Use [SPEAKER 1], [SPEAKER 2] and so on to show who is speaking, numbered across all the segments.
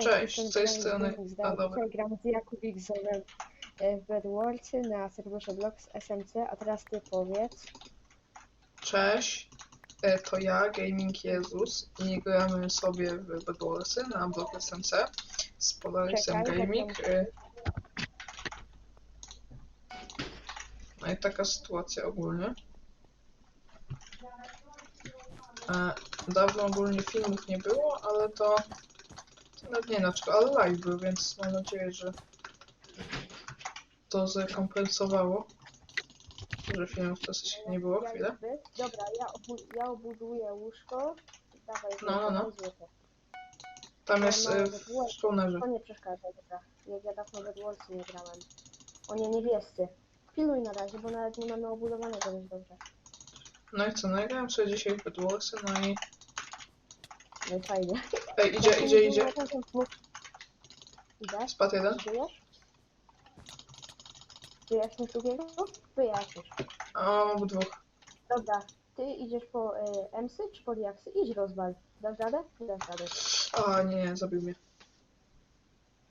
[SPEAKER 1] Cześć, z tej strony-
[SPEAKER 2] Zdenis.
[SPEAKER 1] a, dobra.
[SPEAKER 2] Dzisiaj gram z Jakubik Zorem e, w Bedwarsy na serwerze Blox SMC, a teraz ty powiedz.
[SPEAKER 1] Cześć, e, to ja, Gaming Jezus i gramy sobie w Bedwarsy na blok SMC z Polarisem
[SPEAKER 2] Czekaj,
[SPEAKER 1] Gaming. e. No i taka sytuacja ogólnie. E, Dawno ogólnie filmów nie było, ale to nawet nie dlaczego, ale live był, więc mam nadzieję, że to zrekompensowało, że filmów dosyć nie było chwilę.
[SPEAKER 2] Dobra, ja, obu ja obuduję łóżko. Dawaj,
[SPEAKER 1] No, no, no. Tam jest
[SPEAKER 2] Bedwarsy.
[SPEAKER 1] w kołnerze.
[SPEAKER 2] To nie przeszkadza, dobra. Jak ja dawno Bedwarsy nie grałem. O nie, niebiescy. Piluj na razie, bo nawet nie mamy obudowanego dość dobrze.
[SPEAKER 1] No i co, no ja grałem sobie dzisiaj w Bedwarsy, no i...
[SPEAKER 2] No i fajnie.
[SPEAKER 1] Ej, idzie, idzie, idzie.
[SPEAKER 2] Idę.
[SPEAKER 1] Spadł jeden.
[SPEAKER 2] Żyjesz? Drugiego? Wyjaśnisz.
[SPEAKER 1] A, mam obydwóch.
[SPEAKER 2] Dobra, ty idziesz po y, emsy czy po diaksy? Idź rozwal. Dasz radę? Dasz radę.
[SPEAKER 1] A, nie, zabił mnie.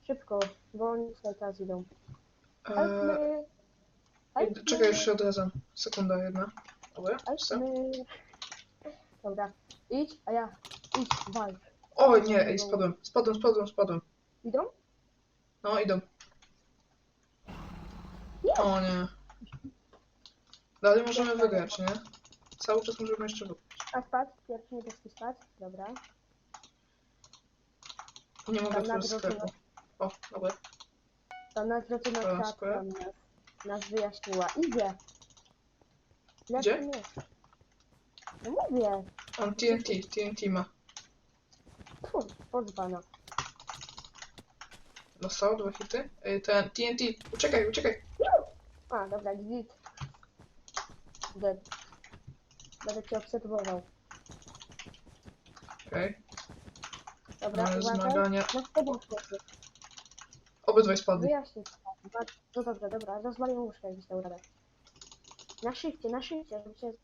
[SPEAKER 2] Szybko, bo oni cały czas idą.
[SPEAKER 1] Eee!
[SPEAKER 2] Helpmy!
[SPEAKER 1] czekaj, już się odrazam. Sekunda jedna. Dobra!
[SPEAKER 2] Dobra, idź, a ja walcz.
[SPEAKER 1] O, nie, ej, spadłem. Spadłem, spadłem, spadłem.
[SPEAKER 2] Idą?
[SPEAKER 1] No, idą.
[SPEAKER 2] Nie!
[SPEAKER 1] O, nie. Dalej możemy wygrać, nie? Cały czas możemy jeszcze wygrać.
[SPEAKER 2] A spadł? Pierwszy niebieski spadł. Dobra.
[SPEAKER 1] Nie mogę
[SPEAKER 2] Tam
[SPEAKER 1] otworzyć
[SPEAKER 2] na
[SPEAKER 1] sklepu. O, dobra.
[SPEAKER 2] Ta nadroczona
[SPEAKER 1] Dobra,
[SPEAKER 2] kratka
[SPEAKER 1] skoro.
[SPEAKER 2] nas, nas wyjaśniła. Idzie!
[SPEAKER 1] Gdzie?
[SPEAKER 2] Lecimy. No mówię.
[SPEAKER 1] On TNT, TNT ma.
[SPEAKER 2] Fu, pozbana.
[SPEAKER 1] Dostał dwa hity. Ej, ten TNT, uciekaj, uciekaj.
[SPEAKER 2] A, dobra, git. Dead. Będę cię obserwował.
[SPEAKER 1] Okej,
[SPEAKER 2] Dobra,
[SPEAKER 1] mamy
[SPEAKER 2] uważaj.
[SPEAKER 1] zmagania.
[SPEAKER 2] No tobą chłopcy.
[SPEAKER 1] Obydwaj spadli.
[SPEAKER 2] Wyjaśnij. No dobra, dobra, rozwaliłem łóżkę, jakbyś dał radę. Na szybcie, na szybcie, żeby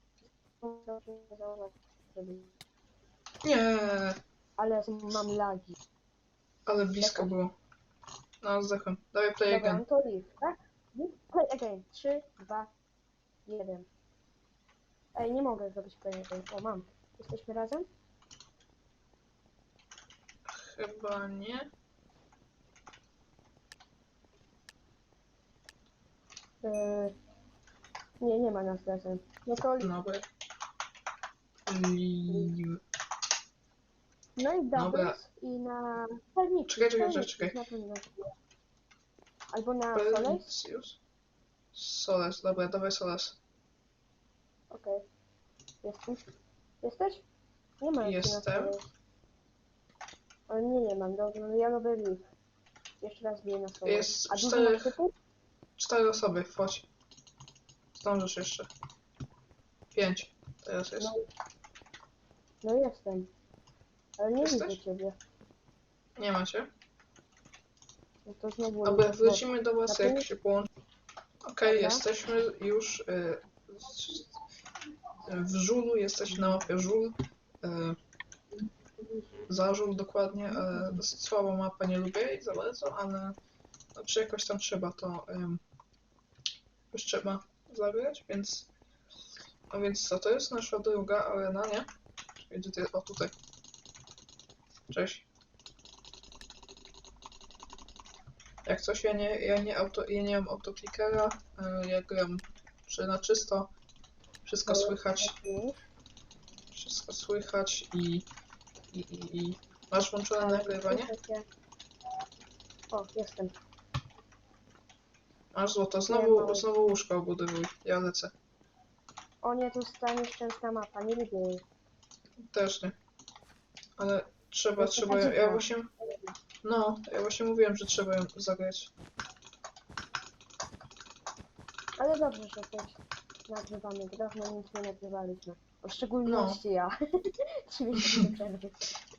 [SPEAKER 2] zauważyć. Żeby...
[SPEAKER 1] Nie,
[SPEAKER 2] Ale mam lagi.
[SPEAKER 1] ale blisko było. No, zdechłem. Dawaj play
[SPEAKER 2] Dobra,
[SPEAKER 1] again.
[SPEAKER 2] no to leave, tak? Play again. 3, 2, 1. Ej, nie mogę zrobić play again. O, mam. Jesteśmy razem?
[SPEAKER 1] Chyba nie.
[SPEAKER 2] Yy... Nie, nie ma nas razem. No to leave.
[SPEAKER 1] Dobra. Leave.
[SPEAKER 2] No i
[SPEAKER 1] Dobra.
[SPEAKER 2] doubles i na pewniczki.
[SPEAKER 1] Czekaj, czekaj,
[SPEAKER 2] pewniczki,
[SPEAKER 1] czekaj.
[SPEAKER 2] na pewno. Albo na Soleil?
[SPEAKER 1] Pelicius. Soles, dobra, dawaj Soles.
[SPEAKER 2] Okej. Jesteś? Jesteś? Nie ma jeszcze na
[SPEAKER 1] Jestem.
[SPEAKER 2] Ale nie, nie mam. Dobra, no ja nowy leaf. Jeszcze raz biję na Soleil.
[SPEAKER 1] Jest
[SPEAKER 2] A dużo masz typów?
[SPEAKER 1] Cztery osoby, chodź. Zdążysz jeszcze. Pięć. Teraz jest.
[SPEAKER 2] No, no jestem. Ale nie
[SPEAKER 1] Jesteś?
[SPEAKER 2] widzę ciebie.
[SPEAKER 1] Nie macie.
[SPEAKER 2] No to znowu...
[SPEAKER 1] Dobra,
[SPEAKER 2] leaf.
[SPEAKER 1] wrócimy do was jak się połączy. Okej, jesteśmy już y, z- w żulu, jesteśmy na mapie żul. Y, za żul dokładnie. Y, dosyć słaba mapa, nie lubię jej za bardzo, ale no, czy jakoś tam trzeba to ym, już trzeba zagrać, więc a więc co, to jest nasza druga arena, nie? Gdzie ty, o tutaj. Cześć. Jak coś, ja nie, ja nie, auto, ja nie mam autoklikera, y, ja gram czy na czysto, wszystko słychać, wszystko słychać i, i, i, i... Masz włączone nagrywanie?
[SPEAKER 2] O, jestem.
[SPEAKER 1] Masz złoto, znowu, znowu łóżko obudowuj, ja lecę.
[SPEAKER 2] O nie, to jest ta nieszczęsna mapa, nie lubię jej.
[SPEAKER 1] Też nie. Ale trzeba, trzeba, ja, ja właśnie, no, ja właśnie mówiłem, że trzeba ją zagrać.
[SPEAKER 2] Ale dobrze, że też nagrywamy. Dawno nic nie nagrywaliśmy. W szczególności
[SPEAKER 1] No.
[SPEAKER 2] ja. Trzy miesiące przerwy.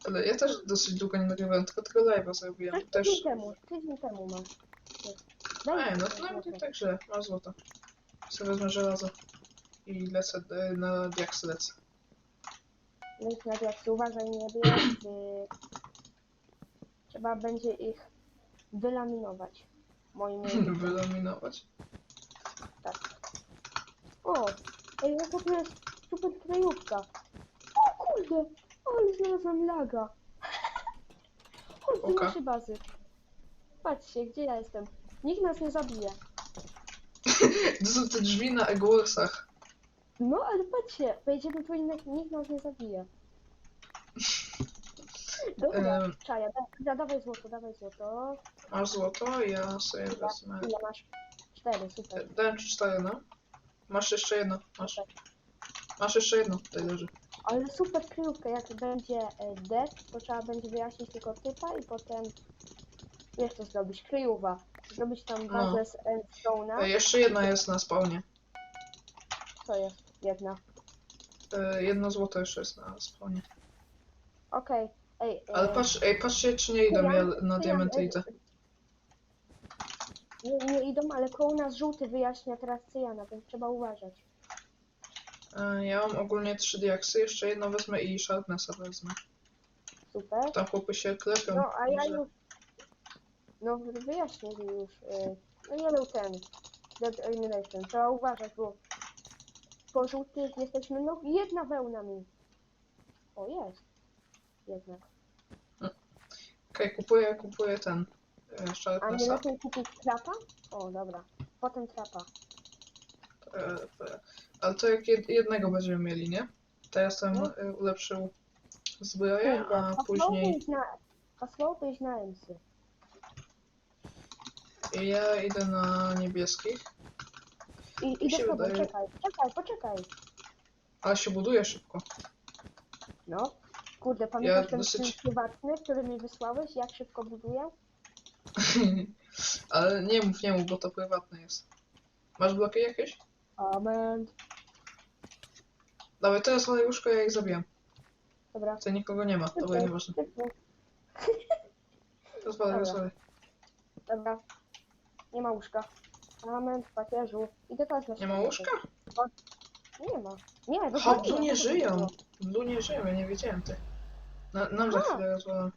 [SPEAKER 1] Ale ja też dosyć długo nie nagrywałem, tylko tego live'a zrobiłem.
[SPEAKER 2] Też
[SPEAKER 1] Też,
[SPEAKER 2] tydzień temu, tydzień temu. Daj
[SPEAKER 1] Ej, no
[SPEAKER 2] to
[SPEAKER 1] nawet nie
[SPEAKER 2] złoto.
[SPEAKER 1] tak źle, masz złoto. Sobie wezmę żelazo i lecę e, na diaksy lecę.
[SPEAKER 2] No i na jak uważaj, nie bierz. y, Trzeba będzie ich wylaminować. Moim.
[SPEAKER 1] Wylaminować.
[SPEAKER 2] O, ej, no to jest super kryjówka. O kurde, ale znalazłam laga. Chodź do
[SPEAKER 1] Oka.
[SPEAKER 2] naszej bazy. Patrzcie, gdzie ja jestem. Nikt nas nie zabije.
[SPEAKER 1] To są te drzwi na Egwarsach.
[SPEAKER 2] No, ale patrzcie, wejdziemy tu i nikt nikt nas nie zabije. Dobra,
[SPEAKER 1] Em.
[SPEAKER 2] czaja, da, da, dawaj złoto, dawaj złoto.
[SPEAKER 1] Masz złoto, ja sobie wezmę.
[SPEAKER 2] Ile masz? Cztery, super.
[SPEAKER 1] Dałem ci cztery, no. Masz jeszcze jedno, masz. Masz jeszcze jedno, tutaj leży.
[SPEAKER 2] Ale super kryjówka, jak będzie e, to trzeba będzie wyjaśnić tylko typa i potem wiesz co zrobić, kryjówa. Zrobić tam
[SPEAKER 1] No.
[SPEAKER 2] bazę z endstone'a.
[SPEAKER 1] E, jeszcze jedna jest na spawnie.
[SPEAKER 2] Co jest? Jedna.
[SPEAKER 1] E, jedno złoto jeszcze jest na spawnie.
[SPEAKER 2] Okej, ej.
[SPEAKER 1] Ale
[SPEAKER 2] e,
[SPEAKER 1] patrz, ej, patrzcie czy nie idą, ja na diamenty idę.
[SPEAKER 2] Nie, nie idą, ale koło nas żółty wyjaśnia teraz cyjana, więc trzeba uważać.
[SPEAKER 1] E, ja mam ogólnie trzy diaksy, jeszcze jedno wezmę i sharpnessa wezmę.
[SPEAKER 2] Super.
[SPEAKER 1] Tam chłopy się klepią.
[SPEAKER 2] No, a ja już... No, wyjaśnię już. y, No nie był ten. Dead Elimination. Trzeba uważać, bo po żółtych jesteśmy, no jedna wełna mi. O, jest. Jednak.
[SPEAKER 1] Okej, kupuję, kupuję ten e,
[SPEAKER 2] A nie
[SPEAKER 1] sharpnessa.
[SPEAKER 2] lepiej kupić trapa? O, dobra. Potem trapa.
[SPEAKER 1] E, e, ale to jak jed, jednego będziemy mieli, nie? Teraz ten
[SPEAKER 2] No.
[SPEAKER 1] e, ulepszył zbroję, a później
[SPEAKER 2] iść na... Pasowało iść na emsy.
[SPEAKER 1] ja idę na niebieskich.
[SPEAKER 2] I
[SPEAKER 1] Mi
[SPEAKER 2] idę
[SPEAKER 1] się wydaje-
[SPEAKER 2] czekaj, czekaj, poczekaj.
[SPEAKER 1] Ale się buduje szybko.
[SPEAKER 2] No. Kurde, pamiętasz ten
[SPEAKER 1] dosyć-
[SPEAKER 2] film prywatny, który mi wysłałeś, jak szybko buduję?
[SPEAKER 1] Ale nie mów, nie mów, bo to prywatne jest. Masz bloki jakieś?
[SPEAKER 2] Amen.
[SPEAKER 1] Dawaj, teraz walej łóżko, ja ich zabijam.
[SPEAKER 2] Dobra.
[SPEAKER 1] Tutaj nikogo nie ma, dobra,
[SPEAKER 2] Szybko,
[SPEAKER 1] nieważne.
[SPEAKER 2] szybko.
[SPEAKER 1] Rozwalaj,
[SPEAKER 2] Dobra.
[SPEAKER 1] rozwalaj.
[SPEAKER 2] Dobra. Nie ma łóżka. Amen papieżu. Idę teraz na
[SPEAKER 1] Nie ma łóżka?
[SPEAKER 2] Nie ma. Nie,
[SPEAKER 1] Ha, tu nie żyją. Blu nie żyją, ja nie wiedziałem ty. Na, nam za chwilę rozwalam.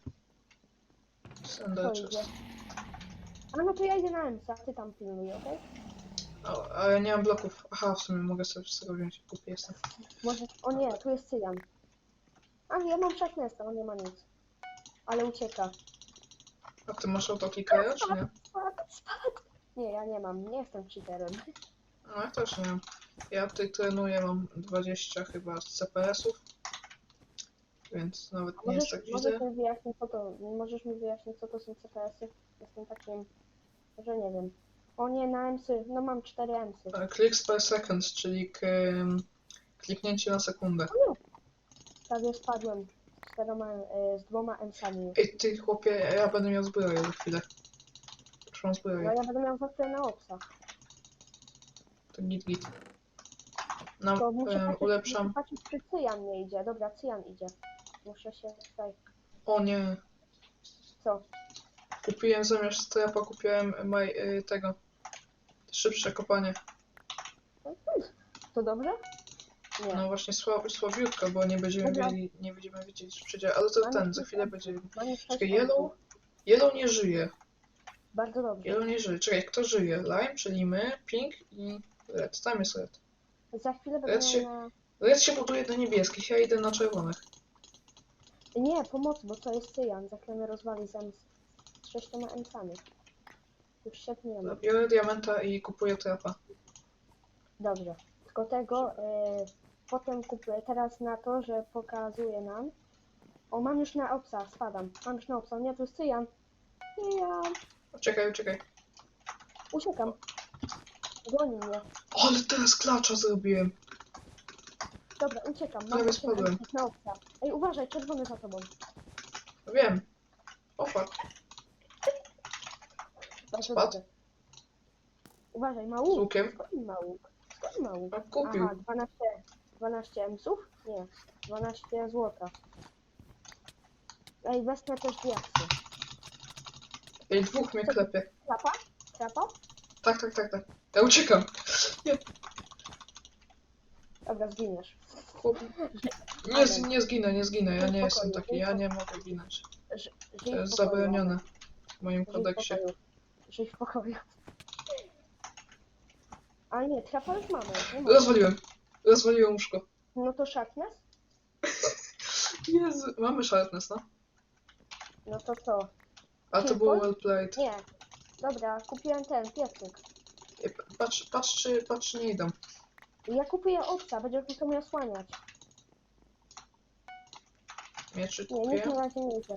[SPEAKER 2] Idzie.
[SPEAKER 1] chest.
[SPEAKER 2] A no to ja idę na Emsa, ty tam pilnuj, okej?
[SPEAKER 1] A, a ja nie mam bloków. Aha, w sumie mogę sobie z tego wziąć. Kupię jestem.
[SPEAKER 2] Może... O nie, tu jest Cyjan. A ja mam Sharknessa, on nie ma nic. Ale ucieka.
[SPEAKER 1] A ty masz autoklikera, czy nie?
[SPEAKER 2] Spadł, spadł. Nie, ja nie mam, nie jestem cheaterem.
[SPEAKER 1] No ja też nie mam. Ja tutaj trenuję, mam 20 chyba z CPS-ów. Więc nawet nie jest
[SPEAKER 2] Możesz,
[SPEAKER 1] tak
[SPEAKER 2] możesz
[SPEAKER 1] źle.
[SPEAKER 2] mi wyjaśnić, co to... Możesz mi wyjaśnić, co to są CPS-y? Jestem takim... że nie wiem. O nie, na Emsy. No mam cztery Emsy.
[SPEAKER 1] E, Clicks per second, czyli k, kliknięcie na sekundę.
[SPEAKER 2] Prawie spadłem z, czteroma, e, z dwoma Emsami.
[SPEAKER 1] Ej, ty chłopie, ja będę miał zbroję za chwilę.
[SPEAKER 2] No ja będę miał zawsze na obsa.
[SPEAKER 1] To git git. No,
[SPEAKER 2] To muszę patrzeć,
[SPEAKER 1] ulepszam.
[SPEAKER 2] muszę patrzeć, czy Cyjan nie idzie. Dobra, Cyjan idzie. Muszę się tutaj...
[SPEAKER 1] O nie,
[SPEAKER 2] Co?
[SPEAKER 1] kupiłem zamiast trapa, kupiłem maj, e, tego. Szybsze kopanie.
[SPEAKER 2] To dobrze? Nie.
[SPEAKER 1] No właśnie słab, słabiutko, bo nie będziemy
[SPEAKER 2] Dobra.
[SPEAKER 1] mieli, nie będziemy wiedzieć przedziału, ale to
[SPEAKER 2] Mamy
[SPEAKER 1] ten, za chwilę będzie.
[SPEAKER 2] Mam już
[SPEAKER 1] Czekaj. Yellow? Yellow nie żyje.
[SPEAKER 2] Bardzo dobrze.
[SPEAKER 1] Yellow nie żyje. Czekaj, kto żyje? Lime, czyli my, Pink i Red. Tam jest Red.
[SPEAKER 2] Za chwilę będę
[SPEAKER 1] Red się-
[SPEAKER 2] na...
[SPEAKER 1] Red się buduje do niebieskich, ja idę na czerwonych.
[SPEAKER 2] Nie, pomocy, bo to jest Cyjan. Za chwilę rozwali z, Ems... z sześcioma Emsami. Już siedmiemy.
[SPEAKER 1] Biorę diamenta i kupuję trapa.
[SPEAKER 2] Dobrze. Tylko tego e, potem kupuję teraz na to, że pokazuje nam. O, mam już na obsa, spadam. Mam już na obsa. Nie, to jest Cyjan. Nie, ja
[SPEAKER 1] Czekaj, czekaj.
[SPEAKER 2] uciekam. Goni mnie.
[SPEAKER 1] Ale teraz klacza zrobiłem.
[SPEAKER 2] Dobra, uciekam.
[SPEAKER 1] Prawie
[SPEAKER 2] osiem
[SPEAKER 1] spadłem.
[SPEAKER 2] Emsów na obsa. Ej, uważaj, czerwony za tobą.
[SPEAKER 1] Wiem. O fuck.
[SPEAKER 2] Bardzo
[SPEAKER 1] Spadł?
[SPEAKER 2] dobrze. Uważaj, ma
[SPEAKER 1] Z
[SPEAKER 2] łuk.
[SPEAKER 1] łukiem.
[SPEAKER 2] Skąd ma łuk? Skąd ma łuk?
[SPEAKER 1] A kupił.
[SPEAKER 2] Aha, 12, 12 emsów? Nie, 12 złota. Ej, wezmę też diaksy.
[SPEAKER 1] Ej, dwóch mnie klepie.
[SPEAKER 2] Trapa? Trapa?
[SPEAKER 1] Tak, tak, tak, tak. Ja uciekam.
[SPEAKER 2] Dobra, zginiesz.
[SPEAKER 1] Chłop... Nie, z- nie zginę, nie zginę. Ja nie jestem taki, ja nie mogę ginąć.
[SPEAKER 2] ży-
[SPEAKER 1] To
[SPEAKER 2] w
[SPEAKER 1] jest
[SPEAKER 2] pokoju,
[SPEAKER 1] zabronione w moim
[SPEAKER 2] Żyj w
[SPEAKER 1] kodeksie.
[SPEAKER 2] pokoju. Żyj w pokoju. Ale nie, trapa już mamy. Nie ma.
[SPEAKER 1] Rozwaliłem. Rozwaliłem łóżko.
[SPEAKER 2] No to sharpness?
[SPEAKER 1] Jezu, mamy sharpness, no.
[SPEAKER 2] No to co?
[SPEAKER 1] A to było well played.
[SPEAKER 2] Nie. Dobra, kupiłem ten piecyk.
[SPEAKER 1] Ej, Patrz, patrz, czy, patrz, czy nie idą.
[SPEAKER 2] Ja kupuję owca, będziesz musiał mnie osłaniać.
[SPEAKER 1] Mieczy
[SPEAKER 2] Nie,
[SPEAKER 1] kupię.
[SPEAKER 2] na razie nie idzie.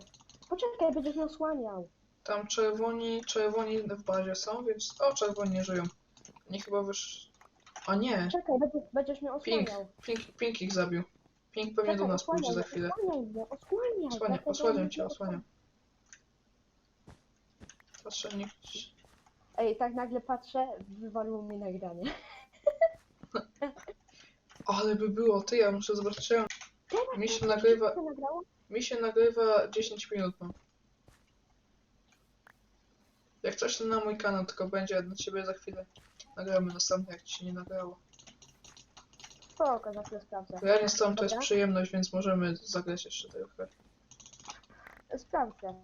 [SPEAKER 2] Poczekaj, będziesz mnie osłaniał.
[SPEAKER 1] Tam czerwoni, czerwoni w bazie są, więc... O, czerwoni nie żyją. Nie chyba wysz... A nie,
[SPEAKER 2] Czekaj, będziesz, będziesz mnie
[SPEAKER 1] Pink,
[SPEAKER 2] osłaniał.
[SPEAKER 1] Pink, Pink ich zabił. Pink pewnie do
[SPEAKER 2] Czekaj,
[SPEAKER 1] nas pójdzie za chwilę.
[SPEAKER 2] Osłaniaj mnie, osłaniaj.
[SPEAKER 1] Osłaniam,
[SPEAKER 2] dlatego
[SPEAKER 1] osłaniam cię, osłaniam. Patrzę, nie...
[SPEAKER 2] Ej, tak nagle patrzę, wywaliło mi nagranie.
[SPEAKER 1] Ale by było, ty, ja muszę zobaczyć.
[SPEAKER 2] Teraz
[SPEAKER 1] Mi się
[SPEAKER 2] jak
[SPEAKER 1] nagrywa-
[SPEAKER 2] nagrało?
[SPEAKER 1] Mi się nagrywa 10 minut mam. Jak coś to na mój kanał, tylko będzie dla ciebie za chwilę. Nagramy następne, jak ci się nie nagrało.
[SPEAKER 2] Spoko, za chwilę sprawdzę.
[SPEAKER 1] Bo ja nie stąd, to jest
[SPEAKER 2] Dobra.
[SPEAKER 1] przyjemność, więc możemy zagrać jeszcze trochę.
[SPEAKER 2] Sprawdzę.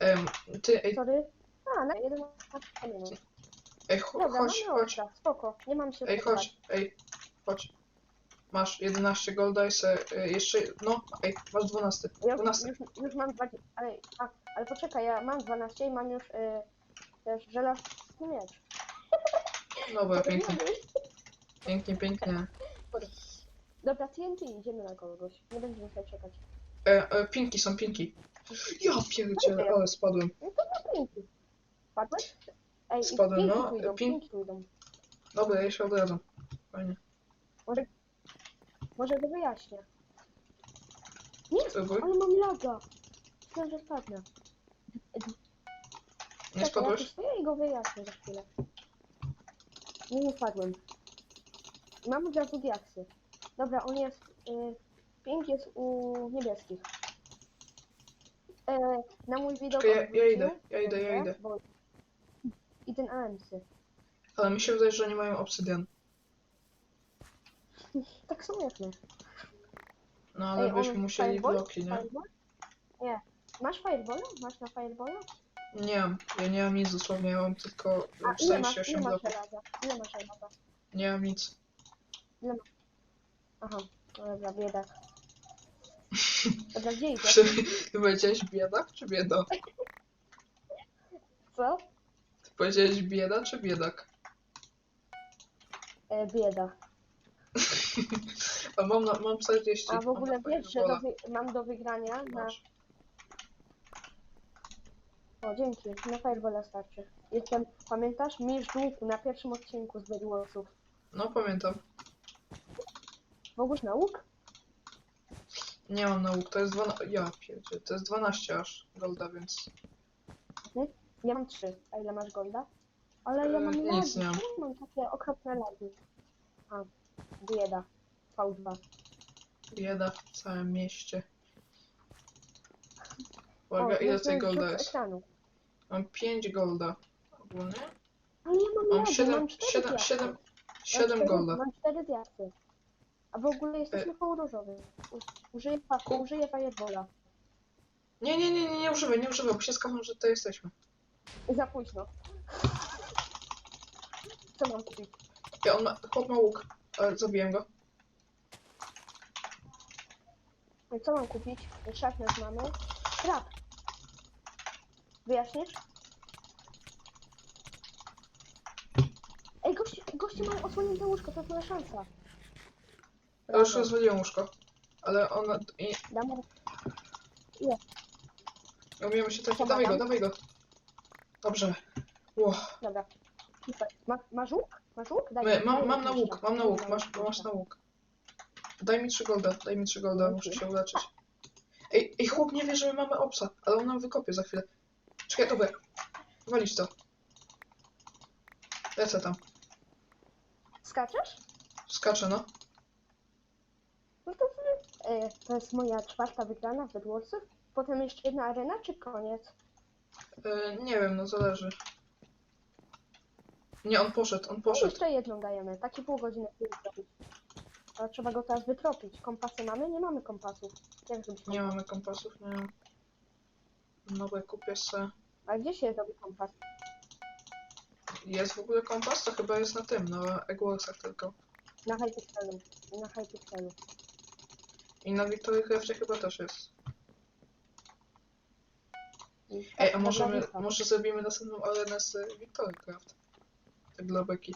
[SPEAKER 1] Em, ty, ej,
[SPEAKER 2] Sorry. A, na 11 minut.
[SPEAKER 1] ej, cho-
[SPEAKER 2] Dobra,
[SPEAKER 1] chodź,
[SPEAKER 2] mamy
[SPEAKER 1] chodź,
[SPEAKER 2] owca, spoko, nie mam się
[SPEAKER 1] ej, chodź, ej, chodź. Masz 11 golda i se, y, jeszcze, no, ej, masz 12,
[SPEAKER 2] Ja
[SPEAKER 1] 12.
[SPEAKER 2] już, już mam 20, ale, a, ale poczekaj, ja mam 12 i mam już y, też żelazny miecz.
[SPEAKER 1] Dobra, pięknie, pięknie, pięknie.
[SPEAKER 2] Dobra, TNT, idziemy na kogoś. Nie będziemy sobie czekać.
[SPEAKER 1] E, e, pinki są pinki. Ja pierdzielę, ale spadłem.
[SPEAKER 2] No to na pinki. Padłeś? Ej,
[SPEAKER 1] Spadłem, no,
[SPEAKER 2] idą.
[SPEAKER 1] Dobra, ja się odradzam. Fajnie.
[SPEAKER 2] Może go wyjaśnię. Nie, ale mam laga. Myślałem, że spadnę.
[SPEAKER 1] Nie
[SPEAKER 2] Czekaj, ja tu
[SPEAKER 1] spadłeś?
[SPEAKER 2] stoję i go wyjaśnię za chwilę. Nie, nie spadłem. Mam od razu diaksy. Dobra, on jest... Y, pink jest u niebieskich. E, na mój widok
[SPEAKER 1] Czekaj, ja- ja
[SPEAKER 2] odwrócił,
[SPEAKER 1] idę, ja idę, ja idę.
[SPEAKER 2] Bo... I ten AMC.
[SPEAKER 1] Ale mi się wydaje, że nie mają obsydian.
[SPEAKER 2] Tak samo jak my.
[SPEAKER 1] No ale
[SPEAKER 2] Ej,
[SPEAKER 1] byśmy
[SPEAKER 2] on
[SPEAKER 1] musieli
[SPEAKER 2] fireball?
[SPEAKER 1] bloki, nie?
[SPEAKER 2] Fireball? Nie. Masz fireballa? Masz na fireballa?
[SPEAKER 1] Nie mam. Ja nie mam nic dosłownie, ja mam tylko
[SPEAKER 2] A ile masz,
[SPEAKER 1] 48
[SPEAKER 2] ile masz
[SPEAKER 1] bloków.
[SPEAKER 2] Ile masz żelaza?
[SPEAKER 1] Nie mam nic.
[SPEAKER 2] Aha, no dobra, biedak. Dobra, gdzie idziesz?
[SPEAKER 1] Czy ty powiedziałeś biedak czy bieda?
[SPEAKER 2] Co?
[SPEAKER 1] Ty powiedziałeś bieda czy biedak?
[SPEAKER 2] E, bieda.
[SPEAKER 1] A mam, na, mam 40.
[SPEAKER 2] A w ogóle wiesz, że do wy... mam do wygrania na...
[SPEAKER 1] Masz.
[SPEAKER 2] O, dzięki, na fireballa starczy. Jestem, pamiętasz? Mistrz łuku na pierwszym odcinku z Bedwarsów.
[SPEAKER 1] No pamiętam.
[SPEAKER 2] W ogóle na łuk?
[SPEAKER 1] Nie mam nauk, to jest 12. Ja pierdzie, to jest 12 aż golda, więc.
[SPEAKER 2] Ja mam trzy. A ile masz golda? Ale ja
[SPEAKER 1] E,
[SPEAKER 2] mam
[SPEAKER 1] nic
[SPEAKER 2] lagi.
[SPEAKER 1] nie mam.
[SPEAKER 2] Czemu mam takie okropne lagi? A, bieda. V2.
[SPEAKER 1] Bieda w całym mieście.
[SPEAKER 2] O,
[SPEAKER 1] Uwaga, ile tej golda jest?
[SPEAKER 2] ekranu.
[SPEAKER 1] Mam 5 golda. Ogólnie?
[SPEAKER 2] Ale ja mam,
[SPEAKER 1] Mam
[SPEAKER 2] lagi,
[SPEAKER 1] 7,
[SPEAKER 2] mam cztery
[SPEAKER 1] 7,
[SPEAKER 2] diaksy.
[SPEAKER 1] 7,
[SPEAKER 2] Mam
[SPEAKER 1] 7
[SPEAKER 2] cztery-
[SPEAKER 1] golda.
[SPEAKER 2] Mam cztery diaksy. A w ogóle jesteśmy koło różowy. U- Użyję, fa-
[SPEAKER 1] Ku-
[SPEAKER 2] użyję firebola.
[SPEAKER 1] Nie, nie, nie, nie, nie używaj, nie używaj, bo się skapam, że tutaj jesteśmy.
[SPEAKER 2] Za późno. Co mam kupić?
[SPEAKER 1] Ja, on ma, chłop ma łuk, ale zabiłem go.
[SPEAKER 2] No Co mam kupić? Sharpness mamy. Trap. Wyjaśnisz? Ej, goście, goście mają osłonięte łóżko, to jest moja szansa.
[SPEAKER 1] Ja już rozwaliłem łóżko. Ale ona... I,
[SPEAKER 2] Damy...
[SPEAKER 1] umiemy się trafić. Dawaj go, dawaj go. Dobrze. Ło.
[SPEAKER 2] Dobra. Super. Ma, masz łuk? Masz łuk? Daj,
[SPEAKER 1] mam, mam na łuk, mam na łuk, masz, masz na łuk. Daj mi 3 golda, daj mi 3 golda, muszę się uleczyć. Ej, ej, chłop nie wie, że my mamy obsa, ale on nam wykopie za chwilę. Czekaj, dobra. Walić to. Lecę tam.
[SPEAKER 2] Skaczesz?
[SPEAKER 1] Skaczę, no.
[SPEAKER 2] To jest moja czwarta wygrana w Bedwarsów. Potem jeszcze jedna arena, czy koniec?
[SPEAKER 1] E, nie wiem, no zależy. Nie, on poszedł, on
[SPEAKER 2] No
[SPEAKER 1] poszedł.
[SPEAKER 2] jeszcze jedną dajemy. Takie pół godziny film zrobić. Ale trzeba go teraz wytropić. Kompasy mamy? Nie mamy kompasów. Jak zrobić
[SPEAKER 1] Nie
[SPEAKER 2] kompas?
[SPEAKER 1] mamy kompasów, nie mam. Dobra, kupię se.
[SPEAKER 2] A gdzie się robi kompas?
[SPEAKER 1] Jest w ogóle kompas? To chyba jest na tym, na Eggwarsach tylko.
[SPEAKER 2] Na Hypixelu. Na Hypixelu.
[SPEAKER 1] I na Victory Craftie chyba też jest. Ej, a możemy, może zrobimy następną arenę z Victory Craft? Tak dla beki.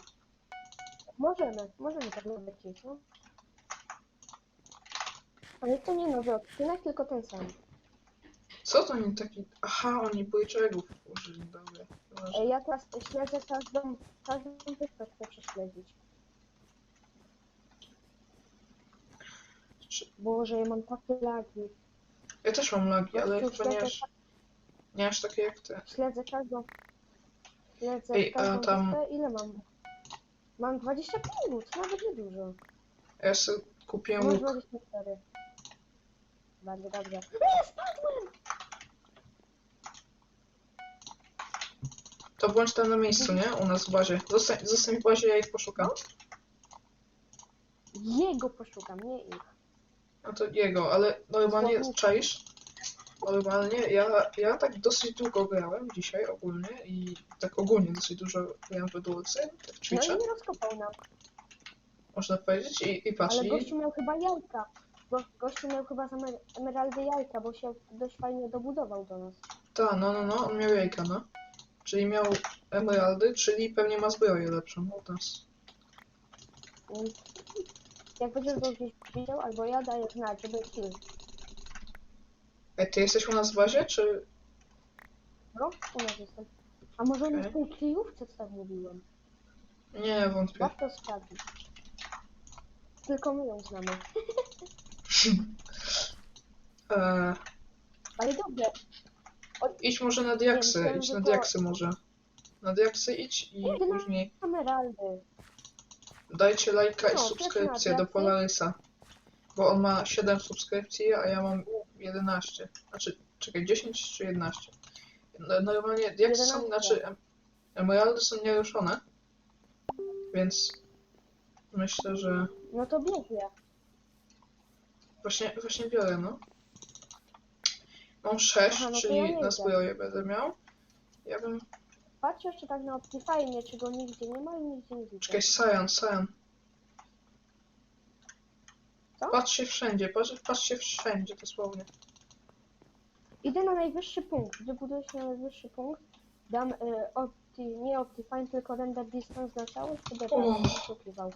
[SPEAKER 2] Możemy, możemy tak lecieć, no. Ale to nie nowy odcinek, tylko ten sam.
[SPEAKER 1] Co to nie taki... Aha, oni bridge'egów użyli, dobra.
[SPEAKER 2] Ej, ja teraz śledzę każdą, każdą wyspę chcę prześledzić. Boże, ja mam takie lagi.
[SPEAKER 1] Ja też mam lagi, ale chyba nie
[SPEAKER 2] śledzę,
[SPEAKER 1] aż, nie aż takie jak ty.
[SPEAKER 2] śledzę każdą... Śledzę
[SPEAKER 1] Ej, a
[SPEAKER 2] każdą
[SPEAKER 1] tam-
[SPEAKER 2] wyspę. Ile mam? Mam 25 minut, nawet nie dużo.
[SPEAKER 1] Ja sobie kupiłem
[SPEAKER 2] Mam
[SPEAKER 1] łuk.
[SPEAKER 2] 24. Bardzo dobrze. Nie, spadłem!
[SPEAKER 1] To bądź tam na miejscu, nie? U nas w bazie. Zostań, zostań w bazie, ja ich poszukam.
[SPEAKER 2] Jego poszukam, nie ich.
[SPEAKER 1] No to jego, ale normalnie czaisz? Normalnie, ja, ja tak dosyć długo grałem dzisiaj ogólnie i tak ogólnie dosyć dużo grałem w Duelcy, tak
[SPEAKER 2] No
[SPEAKER 1] Twitcha,
[SPEAKER 2] i nie rozkopał nam.
[SPEAKER 1] można powiedzieć, i, i patrz,
[SPEAKER 2] Ale
[SPEAKER 1] i,
[SPEAKER 2] gościu miał chyba jajka. Go, gościu miał chyba z emer emeraldy jajka, bo się dość fajnie dobudował do nas.
[SPEAKER 1] ta, no, no, no, on miał jajka, no. Czyli miał emeraldy, czyli pewnie ma zbroję lepszą od nas.
[SPEAKER 2] Mm. Jak będziesz go gdzieś widział, albo ja daję znać, żeby kill.
[SPEAKER 1] Ej, ty jesteś u nas w bazie, czy...
[SPEAKER 2] No, u nas jestem. A może jest w tej kryjówce, co tak mówiłem?
[SPEAKER 1] Nie, wątpię.
[SPEAKER 2] Warto sprawdzić. Tylko my ją znamy.
[SPEAKER 1] Eee,
[SPEAKER 2] Ale dobrze,
[SPEAKER 1] idź może na diaksy, idź na diaksy może. Na diaksy idź i później
[SPEAKER 2] emeraldy.
[SPEAKER 1] Dajcie lajka i
[SPEAKER 2] No,
[SPEAKER 1] subskrypcję do
[SPEAKER 2] diaksy.
[SPEAKER 1] Polarysa. Bo on ma 7 subskrypcji, a ja mam 11. Znaczy, czekaj, 10 czy 11? No, Normalnie diaksy są,
[SPEAKER 2] 11.
[SPEAKER 1] znaczy em- emeraldy są nieruszone. Więc myślę, że
[SPEAKER 2] No to biegnie.
[SPEAKER 1] właśnie, właśnie biorę, no. Mam 6,
[SPEAKER 2] Aha, no to
[SPEAKER 1] czyli
[SPEAKER 2] ja nie
[SPEAKER 1] na
[SPEAKER 2] idę.
[SPEAKER 1] zbroję będę miał. Ja bym...
[SPEAKER 2] Patrzę jeszcze tak na Optifine, czy go nigdzie nie ma i nigdzie nie widzę.
[SPEAKER 1] Czekaj, Cyan, Cyan.
[SPEAKER 2] Co?
[SPEAKER 1] Patrzcie wszędzie, patrz, patrzcie wszędzie dosłownie.
[SPEAKER 2] Idę na najwyższy punkt, wybuduję się na najwyższy punkt. Dam y, opti, nie Optifine, tylko render distance na całość, żeby
[SPEAKER 1] O.
[SPEAKER 2] tam.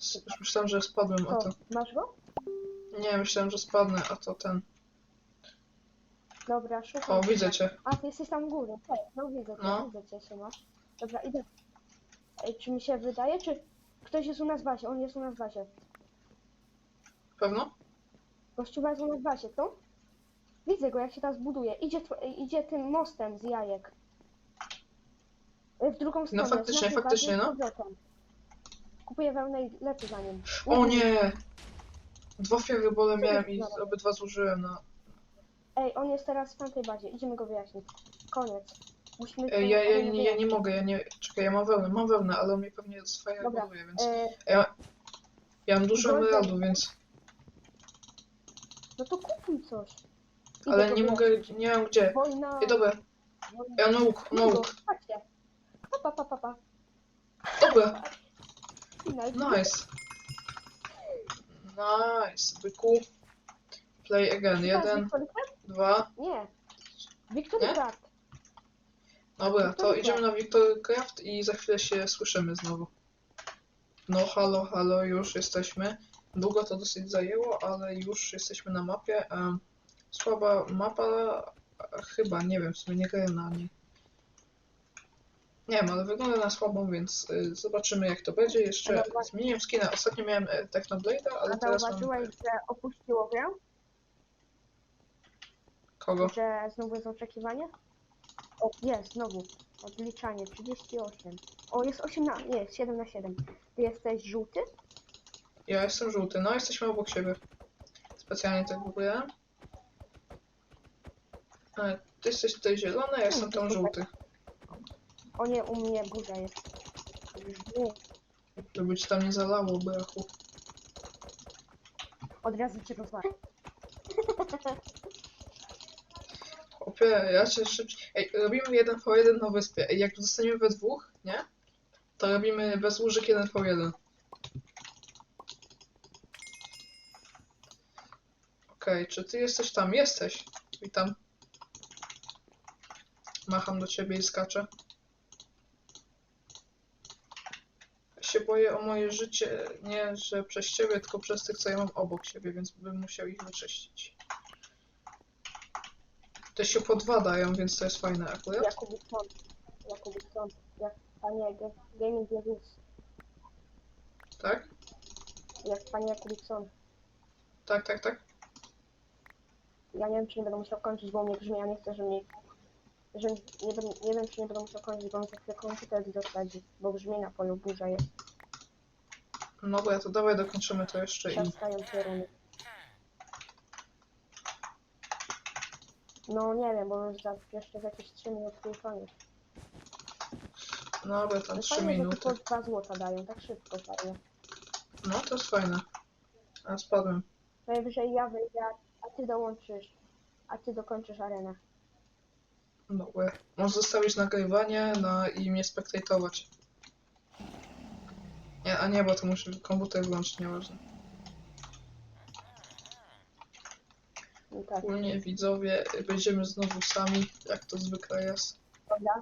[SPEAKER 1] S- Już myślałem, że spadłem, a
[SPEAKER 2] Co,
[SPEAKER 1] to...
[SPEAKER 2] masz go?
[SPEAKER 1] Nie, myślałem, że spadnę, a to ten...
[SPEAKER 2] Dobra, szukam.
[SPEAKER 1] O, widzę cię.
[SPEAKER 2] A, ty jesteś tam u góry, tak, no widzę cię,
[SPEAKER 1] No.
[SPEAKER 2] widzę cię, Siema. Dobra, idę. Ej, czy mi się wydaje, czy ktoś jest u nas w bazie? On jest u nas w bazie.
[SPEAKER 1] Pewno?
[SPEAKER 2] Gościuba jest u nas w bazie, co? Widzę go, jak się teraz buduje. Idzie, tw- idzie tym mostem z jajek. Y, W drugą stronę. z
[SPEAKER 1] No faktycznie, faktycznie,
[SPEAKER 2] z
[SPEAKER 1] no.
[SPEAKER 2] powrotem. Kupuję wełnę i lecę za nim.
[SPEAKER 1] O nie! Dwa firebole
[SPEAKER 2] Co
[SPEAKER 1] miałem i obydwa zużyłem na...
[SPEAKER 2] Ej, on jest teraz w tamtej bazie. Idziemy go wyjaśnić. Koniec. Musimy
[SPEAKER 1] Ej, ja, ja, nie, ja nie mogę, ja nie... Czekaj, ja mam wełnę, mam wełnę, ale on mnie pewnie sfireballuje, więc...
[SPEAKER 2] E,
[SPEAKER 1] Ja, ja mam dużo
[SPEAKER 2] Golden-
[SPEAKER 1] emeraldów, więc...
[SPEAKER 2] no to kupuj coś. Idę
[SPEAKER 1] Ale
[SPEAKER 2] go
[SPEAKER 1] nie mogę,
[SPEAKER 2] wyjaśnić.
[SPEAKER 1] nie mam gdzie.
[SPEAKER 2] Wojna...
[SPEAKER 1] Ej, dobra,
[SPEAKER 2] wojna...
[SPEAKER 1] ja mam łuk, mam łuk.
[SPEAKER 2] Patrzcie. Pa, pa, pa, pa, pa.
[SPEAKER 1] Dobra, nice. Nice, byku. Play again, jeden? Dwa...
[SPEAKER 2] Nie. Victory
[SPEAKER 1] Nie?
[SPEAKER 2] Craft.
[SPEAKER 1] Dobra, to
[SPEAKER 2] Victory
[SPEAKER 1] idziemy na Victorcraft i za chwilę się słyszymy znowu. No halo, halo, już jesteśmy. Długo to dosyć zajęło, ale już jesteśmy na mapie. Em, słaba mapa, chyba, nie wiem, w sumie nie grałem na niej. Nie wiem, ale wygląda na słabą, więc y, zobaczymy jak to będzie. Jeszcze
[SPEAKER 2] Ale
[SPEAKER 1] zmieniłem skina. Ostatnio miałem e, Technoblade'a, ale
[SPEAKER 2] A
[SPEAKER 1] teraz mam
[SPEAKER 2] zauważyłeś, że opuściło grę?
[SPEAKER 1] Kogo?
[SPEAKER 2] Że znowu jest oczekiwanie? O, jest, znowu. Odliczanie, 38. O, jest 8 na... Nie, jest 7 na 7. Ty jesteś żółty?
[SPEAKER 1] Ja jestem żółty, no jesteśmy obok siebie. Specjalnie tak wybrałem. E, Ty jesteś tutaj zielony, ja jestem tam żółty.
[SPEAKER 2] O nie, u mnie burza jest. Nie,
[SPEAKER 1] Żeby ci tam nie zalało, brachu.
[SPEAKER 2] od razu cię rozwalę.
[SPEAKER 1] Ja szybciej. Ej, robimy 1 v 1 na wyspie. Ej, jak zostaniemy we dwóch, nie? To robimy bez łóżek 1 v 1. Okej, czy ty jesteś tam? Jesteś. Witam. Macham do ciebie i skaczę. Się boję o moje życie, nie że przez ciebie, tylko przez tych, co ja mam obok siebie, więc bym musiał ich wyczyścić. Te się po dwa dają, więc to jest fajne akurat.
[SPEAKER 2] Jakubikson. Jakubikson. Jak panie Ge- Gaming Reviews.
[SPEAKER 1] Tak?
[SPEAKER 2] Jak panie Jakubikson.
[SPEAKER 1] Tak, tak, tak.
[SPEAKER 2] Ja nie wiem, czy nie będę musiał kończyć, bo mnie brzmi, ja nie chcę, że mi... Że nie, będę, nie wiem, czy nie będę musiał kończyć, bo mi za chwilę komputer dosadzi, bo brzmi na polu burza jest.
[SPEAKER 1] No bo ja to dawaj dokończymy to jeszcze i...
[SPEAKER 2] Trzaskają pioruny. No nie wiem, bo już za, jeszcze za jakieś 3 minutki i koniec.
[SPEAKER 1] No bo tam
[SPEAKER 2] No
[SPEAKER 1] 3
[SPEAKER 2] fajnie, że
[SPEAKER 1] minuty.
[SPEAKER 2] tylko 2 złota dają, tak szybko fajnie.
[SPEAKER 1] No to jest fajne. A spadłem.
[SPEAKER 2] Najwyżej ja wyjdę, a ty dołączysz. A ty dokończysz arenę.
[SPEAKER 1] No łe. Możesz zostawić nagrywanie na i mnie spektatować. Nie, a nie, bo to muszę komputer włączyć, nieważne.
[SPEAKER 2] No tak,
[SPEAKER 1] Ogólnie widzowie, będziemy znowu sami, jak to zwykle jest.
[SPEAKER 2] dobra.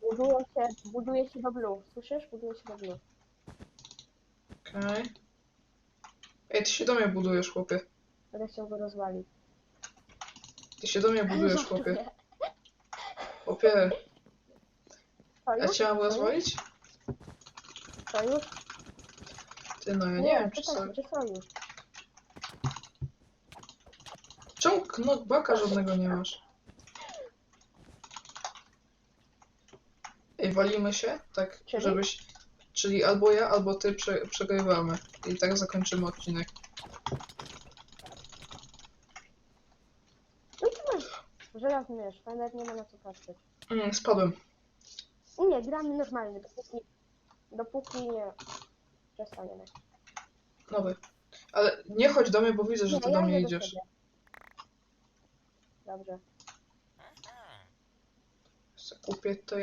[SPEAKER 2] Buduję się, buduję się do blue. Słyszysz? Buduję się do blue.
[SPEAKER 1] Okej. Ej, ty się do mnie budujesz, chłopie.
[SPEAKER 2] Będę chciał go rozwalić.
[SPEAKER 1] Ty się do mnie budujesz, chłopie. Chłopie, ja
[SPEAKER 2] już?
[SPEAKER 1] cię mam
[SPEAKER 2] Co już?
[SPEAKER 1] rozwalić?
[SPEAKER 2] Co już?
[SPEAKER 1] Ty, no ja nie,
[SPEAKER 2] Nie,
[SPEAKER 1] wiem, czy sobie...
[SPEAKER 2] się, czy sojusz.
[SPEAKER 1] Czemu knockbacka żadnego nie masz? Ej, walimy się? Tak,
[SPEAKER 2] Czyli?
[SPEAKER 1] żebyś... Czyli albo ja, albo ty prze, przegrywamy. I tak zakończymy odcinek.
[SPEAKER 2] No ty masz żelazny miecz, nawet nie ma na co patrzeć.
[SPEAKER 1] Mm, spadłem.
[SPEAKER 2] Nie, gramy normalnie, dopóki, dopóki nie przestaniemy.
[SPEAKER 1] Nowy. Ale nie chodź do mnie, bo widzę, że ty do mnie idziesz.
[SPEAKER 2] Dobrze.
[SPEAKER 1] Kupię to...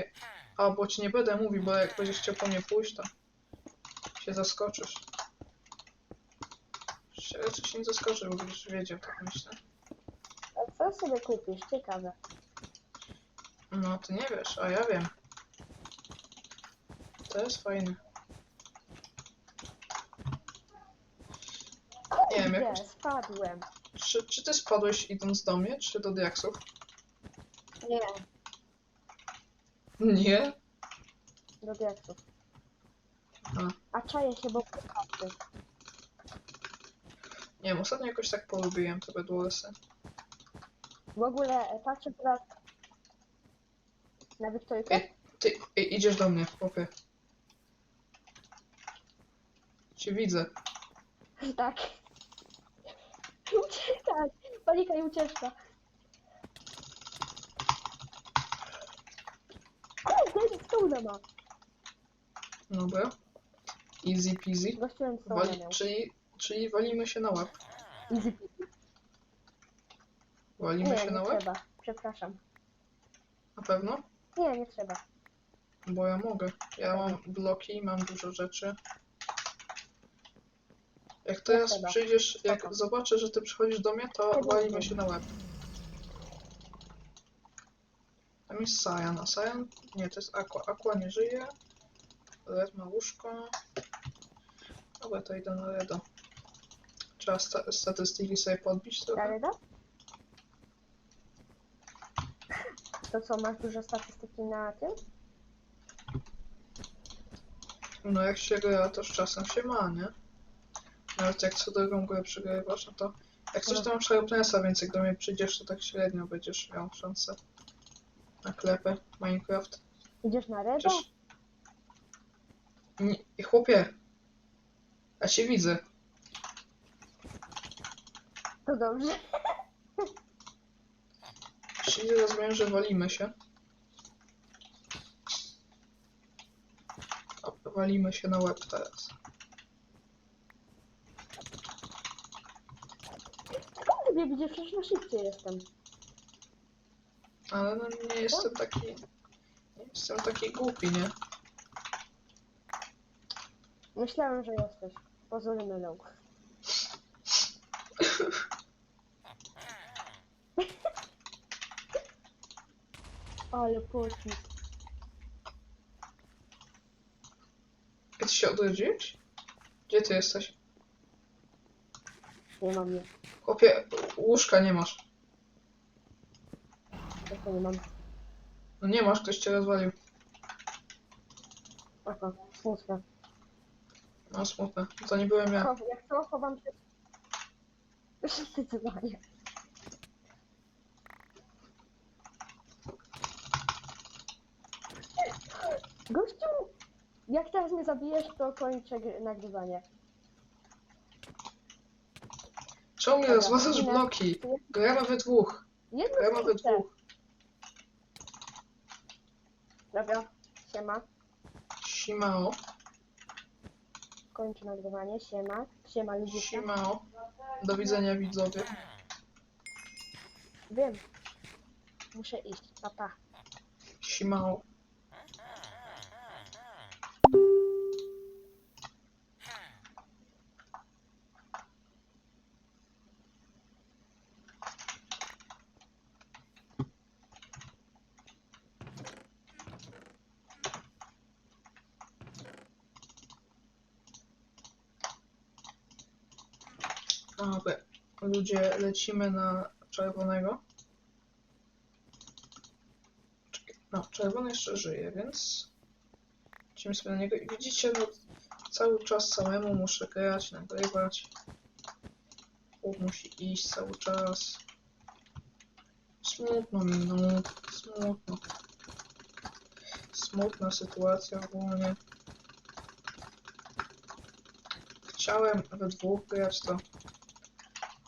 [SPEAKER 1] A, bo ci nie będę mówił, bo jak będziesz chciał po mnie pójść, to się zaskoczysz. Raczej się nie zaskoczysz, bo będziesz wiedział, tak myślę.
[SPEAKER 2] A co sobie kupisz? Ciekawe.
[SPEAKER 1] No, ty nie wiesz, a ja wiem. To jest fajne. Nie wiem,
[SPEAKER 2] Gdzie?
[SPEAKER 1] jakoś...
[SPEAKER 2] Spadłem.
[SPEAKER 1] Czy, czy ty spadłeś idąc do mnie, czy do diaksów?
[SPEAKER 2] Nie,
[SPEAKER 1] Nie?
[SPEAKER 2] do diaksów.
[SPEAKER 1] A.
[SPEAKER 2] A czaję się, bo kukaty.
[SPEAKER 1] Nie wiem, ostatnio jakoś tak polubiłem te bedwarsy.
[SPEAKER 2] W ogóle e, patrzę teraz na Wiktorykę.
[SPEAKER 1] Ej, ty idziesz do mnie, chłopie. Cię widzę.
[SPEAKER 2] Tak. Uciekać! Panika i ucieczka. O, David Stone ma.
[SPEAKER 1] Dobra. Easy peasy.
[SPEAKER 2] Gościłem Stone
[SPEAKER 1] Wali,
[SPEAKER 2] miał.
[SPEAKER 1] czyli, czyli walimy się na łeb.
[SPEAKER 2] Easy peasy.
[SPEAKER 1] Walimy
[SPEAKER 2] Nie,
[SPEAKER 1] się
[SPEAKER 2] nie
[SPEAKER 1] na łeb?
[SPEAKER 2] trzeba. Przepraszam.
[SPEAKER 1] Na pewno?
[SPEAKER 2] Nie, nie trzeba.
[SPEAKER 1] Bo ja mogę. Ja mam bloki, mam dużo rzeczy. Jak teraz
[SPEAKER 2] trzeba.
[SPEAKER 1] przyjdziesz, jak
[SPEAKER 2] Spoko.
[SPEAKER 1] zobaczę, że ty przychodzisz do mnie, to
[SPEAKER 2] Spoko.
[SPEAKER 1] walimy się na łeb. Tam jest Cyan, a Cyan... Nie, to jest Aqua. Aqua nie żyje. Red ma łóżko. Dobra, to idę na Reda. Trzeba sta statystyki sobie podbić trochę.
[SPEAKER 2] Dalej, To co, masz dużo statystyki na tym?
[SPEAKER 1] No jak się gra, to z czasem się ma, nie? Nawet jak co drugą grę przegrywasz, no to jak coś
[SPEAKER 2] No.
[SPEAKER 1] tam Sharpnessa, więc jak do mnie przyjdziesz, to tak średnio będziesz miał szansę na klepę Minecraft.
[SPEAKER 2] Idziesz na Reda?
[SPEAKER 1] Chociaż... Nie, i chłopie, ja cię widzę.
[SPEAKER 2] To dobrze.
[SPEAKER 1] Czyli rozumiem, że walimy się. Walimy się na łeb teraz.
[SPEAKER 2] Mnie widzisz? Przecież na szybciej jestem.
[SPEAKER 1] Ale no nie jestem taki... Nie jestem taki głupi, nie?
[SPEAKER 2] Myślałem, że jesteś. Pozory mylą. Ale pocik.
[SPEAKER 1] Ty się odrodziłeś? Gdzie ty jesteś?
[SPEAKER 2] Nie mam je.
[SPEAKER 1] Chłopie, łóżka nie masz.
[SPEAKER 2] To nie mam?
[SPEAKER 1] No nie masz, ktoś cię rozwalił.
[SPEAKER 2] Aha, smutne.
[SPEAKER 1] No smutne. To nie byłem ja.
[SPEAKER 2] Jak co, chowam się... Zdecydowanie. Gościu! Jak teraz mnie zabijesz, to kończę gry- nagrywanie.
[SPEAKER 1] Rozwalasz
[SPEAKER 2] chwilę.
[SPEAKER 1] bloki? Gramy we dwóch.
[SPEAKER 2] Jedno
[SPEAKER 1] Gramy we dwóch.
[SPEAKER 2] Dobra, siema.
[SPEAKER 1] Simao.
[SPEAKER 2] Kończę nagrywanie, siema. Siema ludzie.
[SPEAKER 1] Simao. Do widzenia widzowie.
[SPEAKER 2] Wiem. Muszę iść, papa.
[SPEAKER 1] Simao. Dobra, ludzie, lecimy na czerwonego. No, czerwony jeszcze żyje, więc lecimy sobie na niego. I widzicie, no, cały czas samemu muszę grać, nagrywać. Chłop musi iść cały czas. Smutno mi, no, smutno. Smutna sytuacja ogólnie. Chciałem we dwóch grać, to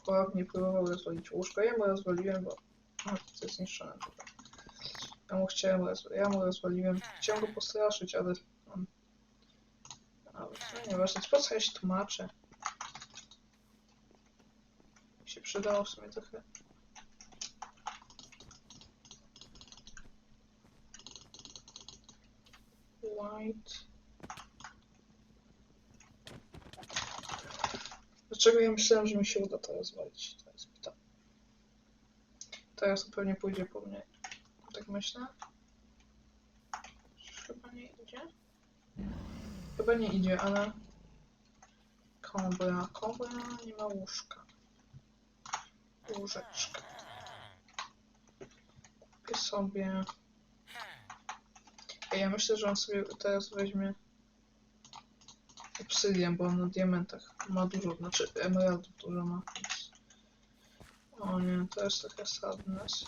[SPEAKER 1] chłop nie próbował rozwalić łóżka. Ja mu rozwaliłem, bo no, to jest zniszczone. Ja mu chciałem, roz... ja mu rozwaliłem. Chciałem go postraszyć, ale on... Ale to nieważne, po co ja się tłumaczę? Się przydało w sumie trochę. Dlaczego ja myślałem, że mi się uda to rozwalić? To jest pytanie. Teraz to pewnie pójdzie po mnie. Tak myślę. Chyba nie idzie. Chyba nie idzie, ale... Kobra. Kobra nie ma łóżka. Łóżeczka. Kupię sobie... Ja myślę, że on sobie teraz weźmie... Obsydian, bo on na diamentach ma dużo, znaczy emeraldów dużo ma. O nie, to jest trochę sadness.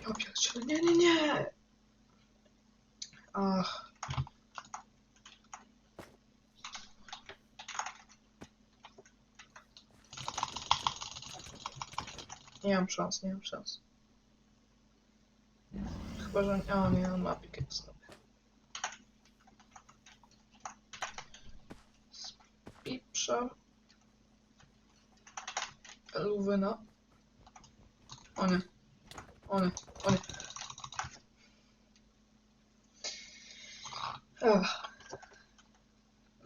[SPEAKER 1] Ja pierdzielę, nie, nie, nie! Ach. Nie mam szans, nie mam szans. Chyba, że... O nie, on ma pickaxe. dobra. Spiprzam. Luwyna. O nie. O nie, o nie. Ach.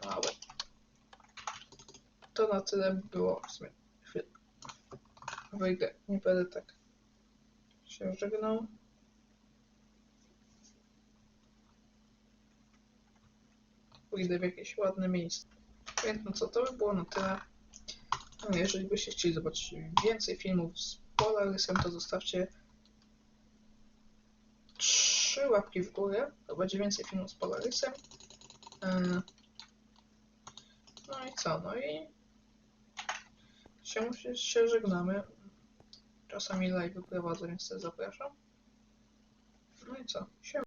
[SPEAKER 1] Dobra. To na tyle by było w sumie. Wyjdę, nie będę tak się żegnał. Pójdę w jakieś ładne miejsce. Więc no co, to by było na tyle. No, jeżeli byście chcieli zobaczyć więcej filmów z Polarysem, to zostawcie trzy łapki w górę. To będzie więcej filmów z Polarysem. Yy. No i co? No i się, się żegnamy. Czasami live prowadzę, więc też zapraszam. No i co? Siema.